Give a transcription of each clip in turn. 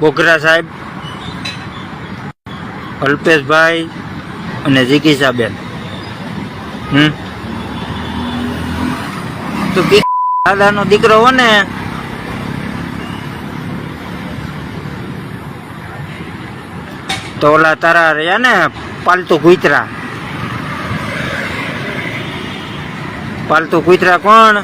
બોગરા સાહેબ, અલ્પેશભાઈ અને જીકીસાબેન હમ? તો દાદાનો દીકરો હો ને. તો ઓલા તારા રહ્યા ને પાલતુ કુતરા. પાલતુ કુતરા કોણ?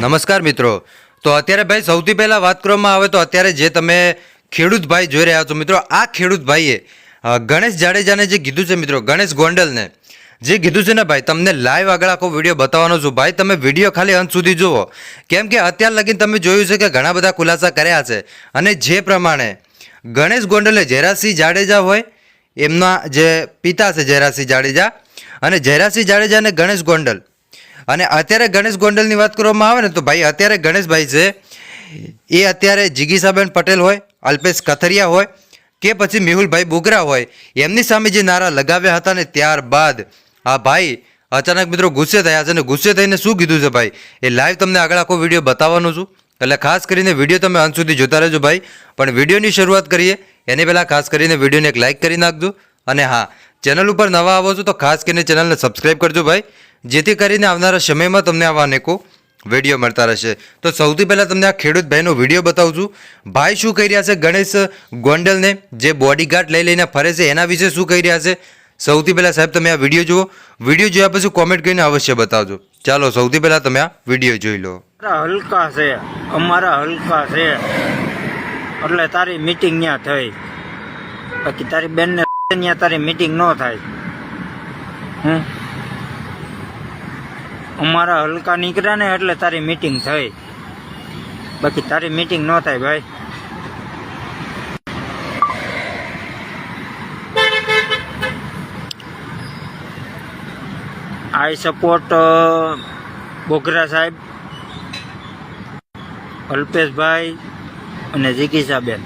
નમસ્કાર મિત્રો. તો અત્યારે ભાઈ સૌથી પહેલા વાત કરવામાં આવે તો અત્યારે જે તમે ખેડૂત ભાઈ જોઈ રહ્યા છો મિત્રો, આ ખેડૂત ભાઈએ ગણેશ જાડેજાને જે કીધું છે મિત્રો, ગણેશ ગોંડલને, જે કીધું છે ને ભાઈ, તમને લાઈવ આગળ આખો વીડિયો બતાવવાનો છું. ભાઈ, તમે વીડિયો ખાલી અંત સુધી જુઓ. કેમ કે અત્યાર લગીન તમે જોયું છે કે ઘણા બધા ખુલાસા કર્યા છે. અને જે પ્રમાણે ગણેશ ગોંડલે જયરાજસિંહ જાડેજા હોય, એમના જે પિતા છે જયરાજસિંહ જાડેજા, અને જયરાજસિંહ જાડેજા અને ગણેશ ગોંડલ. અને અત્યારે ગણેશ ગોંડલની વાત કરવામાં આવે ને, તો ભાઈ, અત્યારે ગણેશભાઈ છે એ અત્યારે જીગીસાબેન પટેલ હોય, અલ્પેશ કથરિયા હોય કે પછી મેહુલભાઈ બોગરા હોય, એમની સામે જે નારા લગાવ્યા હતા ને ત્યારબાદ આ ભાઈ અચાનક મિત્રો ગુસ્સે થયા છે અને ગુસ્સે થઈને શું કીધું છે ભાઈ? એ લાઈવ તમને આગળ આખો વીડિયો બતાવવાનો છું. એટલે ખાસ કરીને વીડિયો તમે અંત સુધી જોતા રહેજો ભાઈ. પણ વિડીયોની શરૂઆત કરીએ, એની પહેલાં ખાસ કરીને વિડીયોને એક લાઇક કરી નાખજો. અને હા, ચેનલ ઉપર નવા આવો છો તો ખાસ કરીને ચેનલને સબસ્ક્રાઈબ કરજો ભાઈ. જેથી કરીને આવનારા સમયમાં તમને આવા અનેકો વીડિયો મળતા રહેશે. તો સૌથી પહેલાં તમને આ ખેડૂત ભાઈનો વીડિયો બતાવું છું. ભાઈ શું કહી રહ્યા છે? ગણેશ ગોંડલને જે બોડીગાર્ડ લઈ લઈને ફરે છે, એના વિશે શું કહી રહ્યા છે? સૌથી પહેલાં સાહેબ તમે આ વીડિયો જુઓ. વીડિયો જોયા પછી કોમેન્ટ કરીને અવશ્ય બતાવજો. ચાલો, સૌથી પહેલાં તમે આ વીડિયો જોઈ લો. હલકા છે. અમારા હલકા છે. એટલે તારી મિટિંગ ત્યાં થઈ. બાકી તારી બેનને ત્યાં તારી મિટિંગ ન થાય. હમ? અમારા હલકા નીકળ્યા ને એટલે તારી મીટિંગ થઈ. બાકી તારી મીટિંગ ન થાય ભાઈ. આઈ સપોર્ટ બોગરા સાહેબ, અલ્પેશભાઈ અને જીગીસાબેન.